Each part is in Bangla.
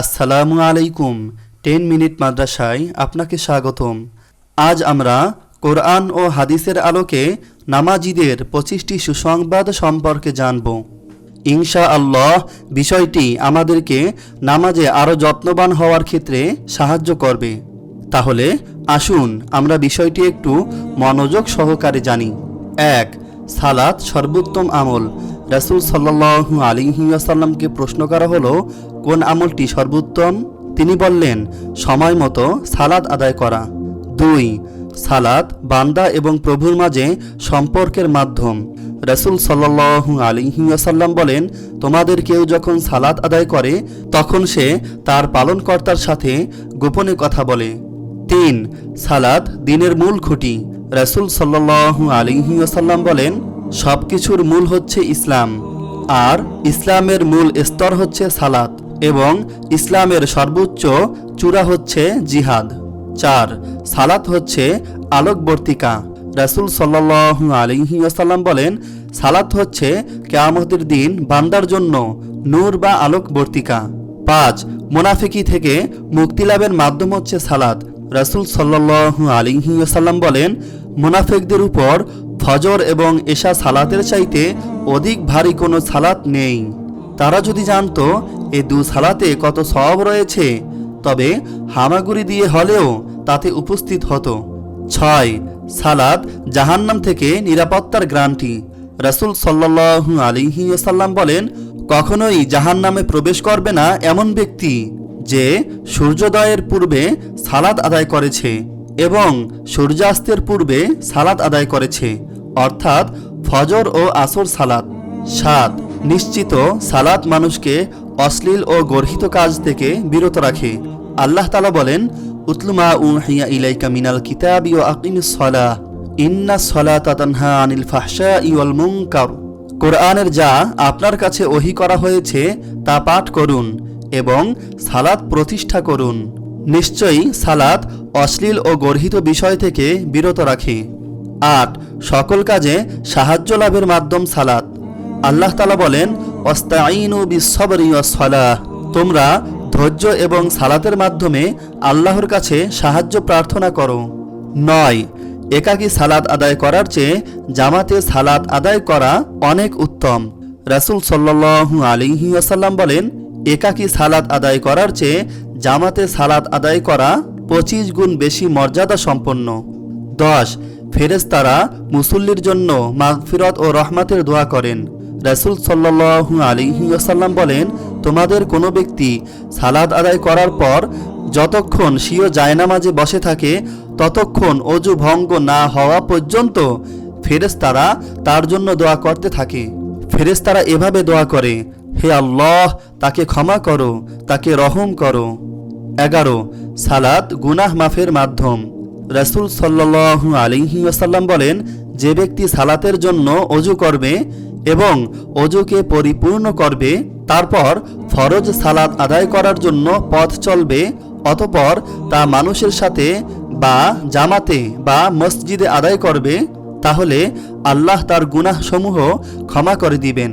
আসসালামু আলাইকুম, টেন মিনিট মাদ্রাসায় আপনাকে স্বাগতম। আজ আমরা কোরআন ও হাদিসের আলোকে নামাজিদের পঁচিশটি সুসংবাদ সম্পর্কে জানব। ইনশা আল্লাহ বিষয়টি আমাদেরকে নামাজে আরও যত্নবান হওয়ার ক্ষেত্রে সাহায্য করবে। তাহলে আসুন আমরা বিষয়টি একটু মনোযোগ সহকারে জানি। এক, সালাত সর্বোত্তম আমল। রাসূল সাল্লাল্লাহু আলাইহি ওয়াসাল্লামকে প্রশ্ন করা হলো কোন আমলটি সর্বোত্তম? তিনি বললেন, সময় মতো সালাত আদায় করা। দুই, সালাত বান্দা এবং প্রভুর মাঝে সম্পর্কের মাধ্যম। রসুল সাল্লাল্লাহু আলাইহি ওয়াসাল্লাম বলেন, তোমাদের কেউ যখন সালাত আদায় করে, তখন সে তার পালনকর্তার সাথে গোপনে কথা বলে। তিন, সালাত দিনের মূল খুঁটি। রসুল সাল্লাল্লাহু আলাইহি ওয়াসাল্লাম বলেন সব কিছুর মূল হচ্ছে ইসলাম। আর ইসলামের মূল স্তর হচ্ছে সালাত। এবং ইসলামের সর্বোচ্চ চূড়া হচ্ছে জিহাদ। চার, সালাত হচ্ছে আলোকবর্তিকা। রাসূল আলাইহি ওয়াসাল্লাম বলেন, সালাত হচ্ছে কেয়ামতের দিন বান্দার জন্য নূর বা আলোকবর্তিকা। পাঁচ, মুনাফিকি থেকে মুক্তি লাভের মাধ্যম হচ্ছে সালাত। রাসূল আলাইহি ওয়াসাল্লাম বলেন, মুনাফিকদের উপর ফজর এবং এশা সালাতের চাইতে অধিক ভারী কোনো সালাত নেই। তারা যদি জানতো এ দু সালাতে কত সওয়াব রয়েছে? তবে হামাগুড়ি দিয়ে হলেও তাতে উপস্থিত হতো। ছয় সালাদ জাহান্নাম থেকে নিরাপত্তার গ্রান্টি রাসূল সাল্লাল্লাহু আলাইহি ওয়াসাল্লাম বলেন, কখনোই জাহান্নামে প্রবেশ করবে না এমন ব্যক্তি যে সূর্যোদয়ের পূর্বে সালাদ আদায় করেছে এবং সূর্যাস্তের পূর্বে সালাদ আদায় করেছে, অর্থাৎ ফজর ও আসর সালাদ সাত, নিশ্চিত সালাদ মানুষকে অশ্লীল ও গর্হিত কাজ থেকে বিরত রাখে। আল্লাহ তালা বলেন উতলুমা উহিয়া ইলাইকা মিনাল কিতাব ইউ আকিমিস সলা, ইন্না সলা তানহা আনিল ফাহশা ইউল মুনকার। কোরআনের যা আপনার কাছে ওহি করা হয়েছে, তা পাঠ করুন এবং সালাত প্রতিষ্ঠা করুন। নিশ্চয়ই সালাত অশ্লীল ও গর্হিত বিষয় থেকে বিরত রাখে। আট, সকল কাজে সাহায্য লাভের মাধ্যম সালাত। আল্লাহ তালা বলেন অস্তাইনু বিশ্বরী তোমরা ধৈর্য এবং সালাতের মাধ্যমে আল্লাহর কাছে সাহায্য প্রার্থনা করো। নয়, একাকী সালাত আদায় করার চেয়ে জামাতে সালাত আদায় করা অনেক উত্তম। রাসূল সাল্লাল্লাহু আলাইহি ওয়াসাল্লাম বলেন, একাকী সালাত আদায় করার চেয়ে জামাতে সালাত আদায় করা পঁচিশ গুণ বেশি মর্যাদা সম্পন্ন। দশ ফেরেস্তারা মুসল্লির জন্য মাগফিরত ও রহমাতের দোয়া করেন। রাসূল সাল্লাল্লাহু আলাইহি ওয়াসাল্লাম বলেন, তোমাদের কোনো ব্যক্তি সালাদ আদায় করার পর যতক্ষণ স্বীয় জায়নামাজে বসে থাকে, ততক্ষণ অজু ভঙ্গ না হওয়া পর্যন্ত ফেরেশতারা তার জন্য দোয়া করতে থাকে। ফেরেশতারা এভাবে দোয়া করে, হে আল্লাহ, তাকে ক্ষমা করো, তাকে রহম করো। এগারো, সালাত গুনাহ মাফের মাধ্যম। রাসূল সাল্লাল্লাহু আলাইহি ওয়াসাল্লাম বলেন, যে ব্যক্তি সালাতের জন্য অজু করবে এবং অজুকে পরিপূর্ণ করবে, তারপর ফরজ সালাত আদায় করার জন্য পথ চলবে, অতপর তা মানুষের সাথে বা জামাতে বা মসজিদে আদায় করবে, তাহলে আল্লাহ তার গুনাহসমূহ ক্ষমা করে দিবেন।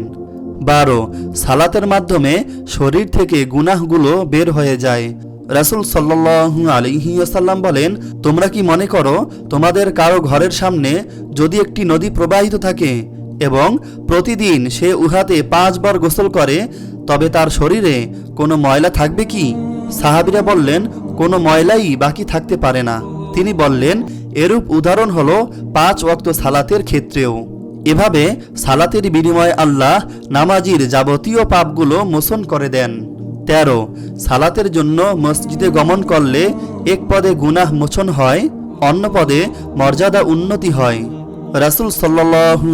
বারো, সালাতের মাধ্যমে শরীর থেকে গুনাহগুলো বের হয়ে যায়। রাসুল সাল্লাল্লাহু আলাইহি ওয়াসাল্লাম বলেন, তোমরা কি মনে করো, তোমাদের কারও ঘরের সামনে যদি একটি নদী প্রবাহিত থাকে এবং প্রতিদিন সে উহাতে পাঁচবার গোসল করে, তবে তার শরীরে কোনো ময়লা থাকবে কি? সাহাবিরা বললেন, কোনো ময়লাই বাকি থাকতে পারে না। তিনি বললেন, এরূপ উদাহরণ হলো পাঁচ ওয়াক্ত সালাতের ক্ষেত্রেও। এভাবে সালাতের বিনিময়ে আল্লাহ নামাজির যাবতীয় পাপগুলো মোচন করে দেন। তেরো, সালাতের জন্য মসজিদে গমন করলে এক পদে গুনাহ মোচন হয়, অন্য পদে মর্যাদা উন্নতি হয়। রাসূল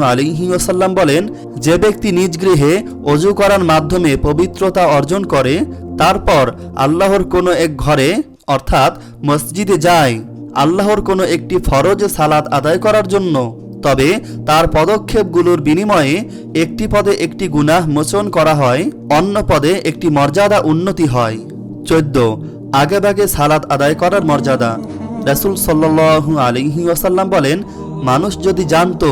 আলাইহি ওয়াসাল্লাম বলেন, যে ব্যক্তি নিজ গৃহে অজু করার মাধ্যমে পবিত্রতা অর্জন করে, তারপর আল্লাহর কোনো এক ঘরে, অর্থাৎ মসজিদে যায়, আল্লাহর কোনো একটি ফরজ সালাত আদায় করার জন্য, তবে তার পদক্ষেপগুলোর বিনিময়ে একটি পদে একটি গুনাহ মোচন করা হয়, অন্য পদে একটি মর্যাদা উন্নতি হয়। চোদ্দ আগেভাগে সালাত আদায় করার মর্যাদা। রাসূল আলাইহি ওয়াসাল্লাম বলেন মানুষ যদি জানত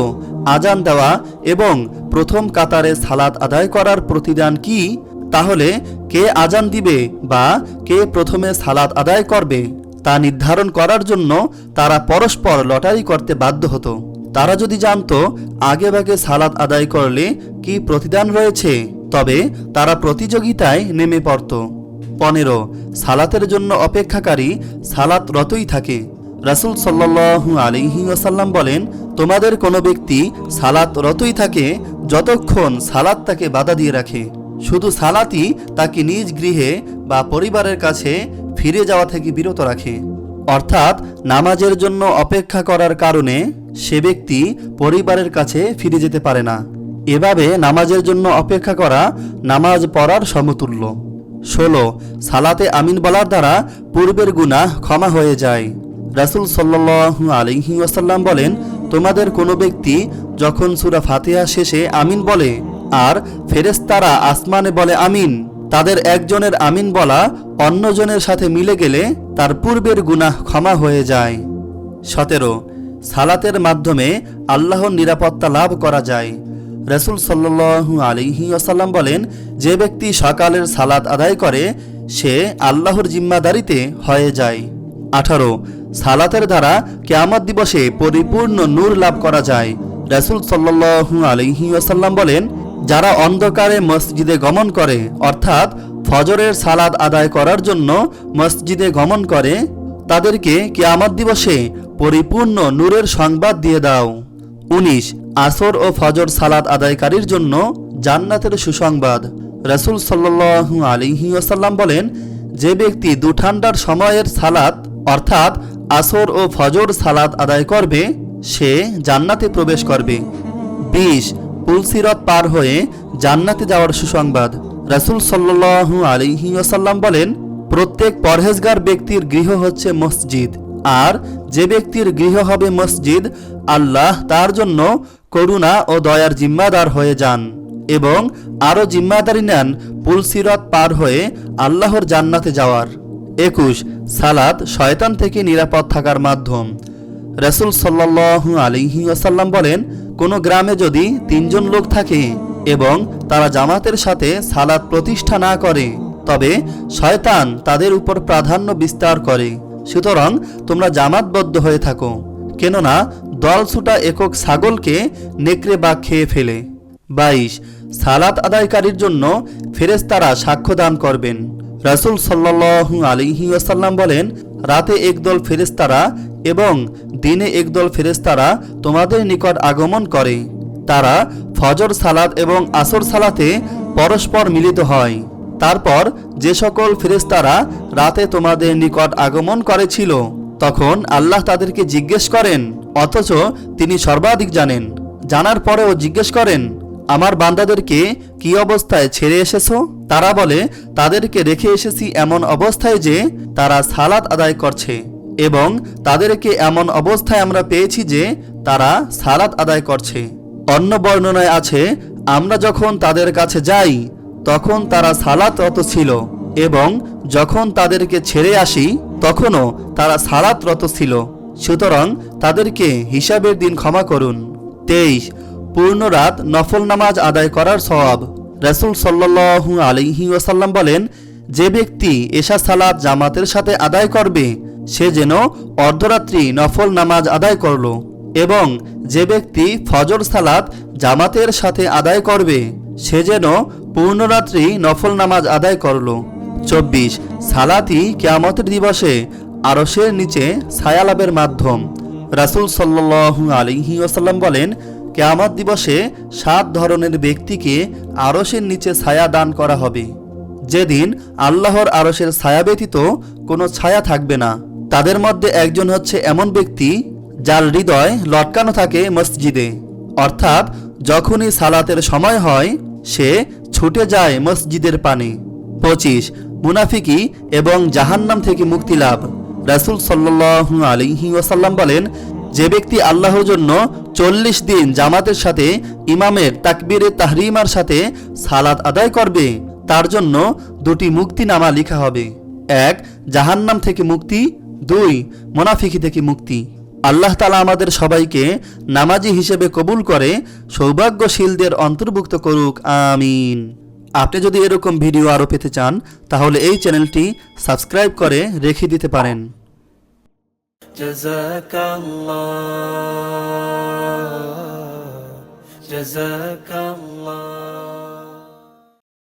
আজান দেওয়া এবং প্রথম কাতারে সালাত আদায় করার প্রতিদান কি, তাহলে কে আজান দিবে বা কে প্রথমে সালাত আদায় করবে, তা নির্ধারণ করার জন্য তারা পরস্পর লটারি করতে বাধ্য হতো। তারা যদি জানতো আগেভাগে সালাত আদায় করলে কি প্রতিদান রয়েছে, তবে তারা প্রতিযোগিতায় নেমে পড়ত। পনেরো, সালাতের জন্য অপেক্ষাকারী সালাত রতই থাকে। রাসুল সাল্লাহু আলিহি ওসাল্লাম বলেন, তোমাদের কোনো ব্যক্তি সালাত রতই থাকে, যতক্ষণ সালাত তাকে বাধা দিয়ে রাখে। শুধু সালাতই তাকে নিজ গৃহে বা পরিবারের কাছে ফিরে যাওয়া থেকে বিরত রাখে। অর্থাৎ নামাজের জন্য অপেক্ষা করার কারণে সে ব্যক্তি পরিবারের কাছে ফিরে যেতে পারে না। এভাবে নামাজের জন্য অপেক্ষা করা নামাজ পড়ার সমতুল্য। ষোলো, সালাতে আমিন বলার দ্বারা পূর্বের গুনাহ ক্ষমা হয়ে যায়। রাসুল সাল্লু আলিহি ওয়াসাল্লাম বলেন, তোমাদের কোনো ব্যক্তি যখন সুরা ফাতিহা শেষে আমিন বলে আর ফেরেস্তারা আসমানে বলে আমিন, তাদের একজনের আমিন বলা অন্যজনের সাথে মিলে গেলে তার পূর্বের গুনাহ ক্ষমা হয়ে যায়। সতেরো, সালাতের মাধ্যমে আল্লাহর নিরাপত্তা লাভ করা যায়। রসুল সাল্লু আলিহি আসাল্লাম বলেন, যে ব্যক্তি সকালের সালাত আদায় করে, সে আল্লাহর জিম্মাদারিতে হয়ে যায়। আঠারো সালাতের দ্বারা কেয়ামত দিবসে পরিপূর্ণ নূর লাভ করা যায়। রসুল সাল্লু আলিহি আসাল্লাম বলেন, যারা অন্ধকারে মসজিদে গমন করে, অর্থাৎ ফজরের সালাদ আদায় করার জন্য মসজিদে গমন করে, তাদেরকে কেয়ামত দিবসে পরিপূর্ণ নূরের সংবাদ দিয়ে দাও। উনিশ, আসর ও ফজর সালাদ আদায়কারীর জন্য জান্নাতের সুসংবাদ। রসুল সাল্লু আলিহি আসাল্লাম বলেন, যে ব্যক্তি দু ঠান্ডার সময়ের সালাত, অর্থাৎ আসর ও ফজর সালাদ আদায় করবে, সে জান্নাতে প্রবেশ করবে। বিশ, পুলসিরত পার হয়ে জান্নাতে যাওয়ার সুসংবাদ। রাসুল সাল্লু আলিহি বলেন, প্রত্যেক পরহেজগার ব্যক্তির গৃহ হচ্ছে মসজিদ, আর যে ব্যক্তির গৃহ হবে মসজিদ, আল্লাহ তার জন্য করুণা ও দয়ার জিম্মাদার হয়ে যান এবং আরও জিম্মাদারি নেন পুলসিরত পার হয়ে আল্লাহর জান্নাতে যাওয়ার। একুশ সালাদ শয়তান থেকে নিরাপদ থাকার মাধ্যম। রসুল সাল্লাহু আলিহি আসাল্লাম বলেন, কোনো গ্রামে যদি তিনজন লোক থাকে এবং তারা জামাতের সাথে সালাদ প্রতিষ্ঠা না করে, তবে শয়তান তাদের উপর প্রাধান্য বিস্তার করে। সুতরাং তোমরা জামাতবদ্ধ হয়ে থাকো, কেননা দলছুটা একক ছাগলকে নেকড়ে বা খেয়ে ফেলে। বাইশ, সালাত আদায়কারীর জন্য ফেরেস্তারা সাক্ষ্য দান করবেন। রাসুল সাল্লাহু আলিহি আসাল্লাম বলেন, রাতে একদল ফেরেস্তারা এবং দিনে একদল ফেরেস্তারা তোমাদের নিকট আগমন করে। তারা ফজর সালাত এবং আসর সালাতে পরস্পর মিলিত হয়। তারপর যে সকল ফেরেস্তারা রাতে তোমাদের নিকট আগমন করেছিল, তখন আল্লাহ তাদেরকে জিজ্ঞেস করেন, অথচ তিনি সর্বাধিক জানেন। জানার পরেও জিজ্ঞেস করেন আমার বান্দাদেরকে কি অবস্থায় ছেড়ে এসেছ? তারা বলে, তাদেরকে রেখে এসেছি এমন অবস্থায় যে তারা সালাত আদায় করছে এবং তাদেরকে এমন অবস্থায় আমরা পেয়েছি যে তারা সালাত আদায় করছে। অন্য বর্ণনায় আছে, আমরা যখন তাদের কাছে যাই, তখন তারা সালাতরত ছিল এবং যখন তাদেরকে ছেড়ে আসি, তখনও তারা সালাতরত ছিল। সুতরাং তাদেরকে হিসাবের দিন ক্ষমা করুন। তেইশ পূর্ণ রাত নফল নামাজ আদায় করার সওয়াব। রাসুল সাল্লাহু আলিহি ওয়াসাল্লাম বলেন, যে ব্যক্তি এশা সালাত জামাতের সাথে আদায় করবে, সে যেন অর্ধরাত্রি নফল নামাজ আদায় করল এবং যে ব্যক্তি ফজর সালাত জামাতের সাথে আদায় করবে, সে যেন পূর্ণরাত্রি নফল নামাজ আদায় করল। চব্বিশ সালাতি কেয়ামতের দিবসে আরসের নিচে ছায়ালাভের মাধ্যম। রাসুল সাল্লু আলিহি ওসাল্লাম বলেন কেয়ামত দিবসে সাত ধরনের ব্যক্তিকে আরসের নিচে ছায়া দান করা হবে। যেদিন আল্লাহর আরসের ছায়া ব্যতীত কোনো ছায়া থাকবে না। তাদের মধ্যে একজন হচ্ছে এমন ব্যক্তি যার হৃদয় লটকানো থাকে মসজিদে। অর্থাৎ যখনই সালাতের সময় হয়, সে ছুটে যায় মসজিদের পানে। পঁচিশ, মুনাফিকি এবং জাহান্নাম থেকে মুক্তি লাভ। রাসুল সাল্লু আলিহি ওয়াসাল্লাম বলেন যে ব্যক্তি আল্লাহর জন্য চল্লিশ দিন জামাতের সাথে, ইমামের তাকবীরে তাহরিমার সাথে সালাত আদায় করবে, তার জন্য দুটি মুক্তিনামা লেখা হবে। এক, জাহান্নাম থেকে মুক্তি। দুই, মোনাফিকি থেকে মুক্তি। আল্লাহ তালা আমাদের সবাইকে নামাজি হিসেবে কবুল করে, সৌভাগ্যশীলদের অন্তর্ভুক্ত করুক, আমিন। আপনি যদি এরকম ভিডিও আরও পেতে চান, তাহলে এই চ্যানেলটি সাবস্ক্রাইব করে রেখে দিতে পারেন। جزاك الله جزاك الله